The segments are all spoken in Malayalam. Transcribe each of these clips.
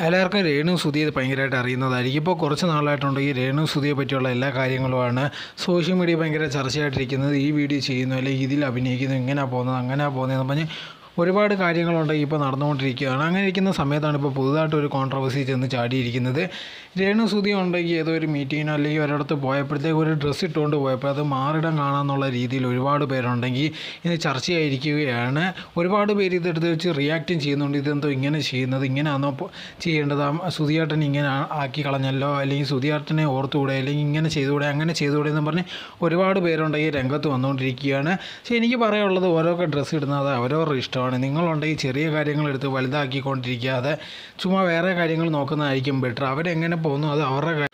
എല്ലാവർക്കും രേണു സുധിയെ ഭയങ്കരമായിട്ട് അറിയുന്നതായിരിക്കും. ഇപ്പോൾ കുറച്ച് നാളായിട്ടുണ്ട് ഈ രേണു സുധിയെ പറ്റിയുള്ള എല്ലാ കാര്യങ്ങളുമാണ്. സോഷ്യൽ മീഡിയ ഭയങ്കര ചർച്ചയായിട്ടിരിക്കുന്നത് ഈ വീഡിയോ ചെയ്യുന്നു അല്ലെങ്കിൽ ഇതിൽ അഭിനയിക്കുന്നു ഇങ്ങനെയാണ് പോകുന്നത് അങ്ങനെയാണ് പോകുന്നതെന്ന് പറഞ്ഞ് ഒരുപാട് കാര്യങ്ങളുണ്ട് ഇപ്പോൾ നടന്നുകൊണ്ടിരിക്കുകയാണ്. അങ്ങനെ ഇരിക്കുന്ന സമയത്താണ് ഇപ്പോൾ പുതുതായിട്ട് ഒരു കോൺട്രവേഴ്സി ചെന്ന് ചാടിയിരിക്കുന്നത്. രേണു സുധി ഉണ്ടെങ്കിൽ ഏതോ ഒരു മീറ്റിങ്ങിനോ അല്ലെങ്കിൽ ഒരിടത്ത് പോയപ്പോഴത്തേക്ക് ഒരു ഡ്രസ്സ് ഇട്ടുകൊണ്ട് പോയപ്പോൾ അത് മാറിടം കാണാമെന്നുള്ള രീതിയിൽ ഒരുപാട് പേരുണ്ടെങ്കിൽ ഇത് ചർച്ചയായിരിക്കുകയാണ്. ഒരുപാട് പേര് ഇതെടുത്ത് വെച്ച് റിയാക്റ്റും ചെയ്യുന്നുണ്ട്. ഇതെന്തോ ഇങ്ങനെ ചെയ്യുന്നത്? ഇങ്ങനെയാണോ ചെയ്യേണ്ടത്? സുധിയേട്ടൻ ഇങ്ങനെ ആക്കി കളഞ്ഞല്ലോ? അല്ലെങ്കിൽ സുധിയാട്ടനെ ഓർത്തുകൂടെ? അല്ലെങ്കിൽ ഇങ്ങനെ ചെയ്തുകൂടെ? അങ്ങനെ ചെയ്തുകൂടെ എന്ന് പറഞ്ഞ് ഒരുപാട് പേരുണ്ടെങ്കിൽ രംഗത്ത് വന്നുകൊണ്ടിരിക്കുകയാണ്. പക്ഷേ എനിക്ക് പറയാനുള്ളത് ഓരോക്കെ ഡ്രസ്സ് ഇടുന്നത് അവരവരുടെ ഇഷ്ടമാണ് നിങ്ങളുണ്ട് ഈ ചെറിയ കാര്യങ്ങൾ എടുത്ത് വലുതാക്കിക്കൊണ്ടിരിക്കാതെ ചുമ്മാ വേറെ കാര്യങ്ങൾ നോക്കുന്നതായിരിക്കും ബെറ്റർ അവരെങ്ങനെ പോകുന്നു? അത് അവരുടെ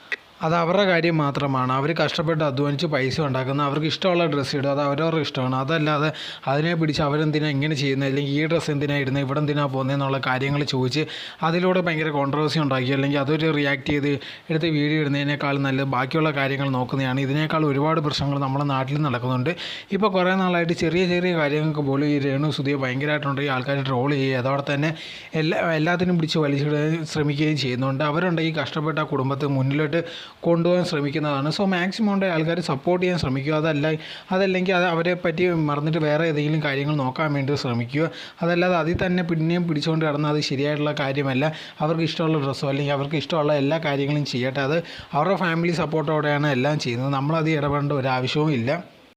അത് അവരുടെ കാര്യം മാത്രമാണ്. അവർ കഷ്ടപ്പെട്ട് അധ്വാനിച്ച് പൈസ ഉണ്ടാക്കുന്ന അവർക്ക് ഇഷ്ടമുള്ള ഡ്രസ്സ് ഇടും. അത് അവരവരുടെ ഇഷ്ടമാണ്. അതല്ലാതെ അതിനെ പിടിച്ച് അവരെന്തിനാ ഇങ്ങനെ ചെയ്യുന്നത് അല്ലെങ്കിൽ ഈ ഡ്രസ്സ് എന്തിനാണ് ഇടുന്നത് ഇവിടെ എന്തിനാണ് പോകുന്നത് എന്നുള്ള കാര്യങ്ങൾ ചോദിച്ച് അതിലൂടെ ഭയങ്കര കോൺട്രവേഴ്സി ഉണ്ടാക്കി. അല്ലെങ്കിൽ അതൊരു റിയാക്ട് ചെയ്ത് എടുത്ത് വീഡിയോ ഇടുന്നതിനേക്കാൾ നല്ലത് ബാക്കിയുള്ള കാര്യങ്ങൾ നോക്കുന്നതാണ്. ഇതിനേക്കാൾ ഒരുപാട് പ്രശ്നങ്ങൾ നമ്മുടെ നാട്ടിൽ നടക്കുന്നുണ്ട്. ഇപ്പോൾ കുറേ നാളായിട്ട് ചെറിയ ചെറിയ കാര്യങ്ങൾക്ക് പോലും ഈ രേണു സുധിയെ ഭയങ്കരമായിട്ടുണ്ട്. ഈ ആൾക്കാർ ട്രോൾ ചെയ്യുക അതോടെ തന്നെ എല്ലാ എല്ലാത്തിനും പിടിച്ച് വലിച്ചിടാൻ ശ്രമിക്കുകയും ചെയ്യുന്നുണ്ട്. അവരുണ്ടെങ്കിൽ കഷ്ടപ്പെട്ട കുടുംബത്തെ മുന്നിലോട്ട് കൊണ്ടുപോകാൻ ശ്രമിക്കുന്നതാണ്. സോ മാക്സിമം ഉണ്ട് ആൾക്കാർ സപ്പോർട്ട് ചെയ്യാൻ ശ്രമിക്കുക. അതല്ല അതല്ലെങ്കിൽ അത് അവരെ പറ്റി മറന്നിട്ട് വേറെ ഏതെങ്കിലും കാര്യങ്ങൾ നോക്കാൻ വേണ്ടി ശ്രമിക്കുക. അതല്ലാതെ അതിൽ തന്നെ പിന്നെയും പിടിച്ചുകൊണ്ട് കിടന്നാൽ അത് ശരിയായിട്ടുള്ള കാര്യമല്ല. അവർക്ക് ഇഷ്ടമുള്ള ഡ്രസ്സോ അല്ലെങ്കിൽ അവർക്ക് ഇഷ്ടമുള്ള എല്ലാ കാര്യങ്ങളും ചെയ്യട്ടെ. അത് അവരുടെ ഫാമിലി സപ്പോർട്ടോടെയാണ് എല്ലാം ചെയ്യുന്നത്. നമ്മളത് ഇടപെടേണ്ട ഒരു ആവശ്യവും ഇല്ല.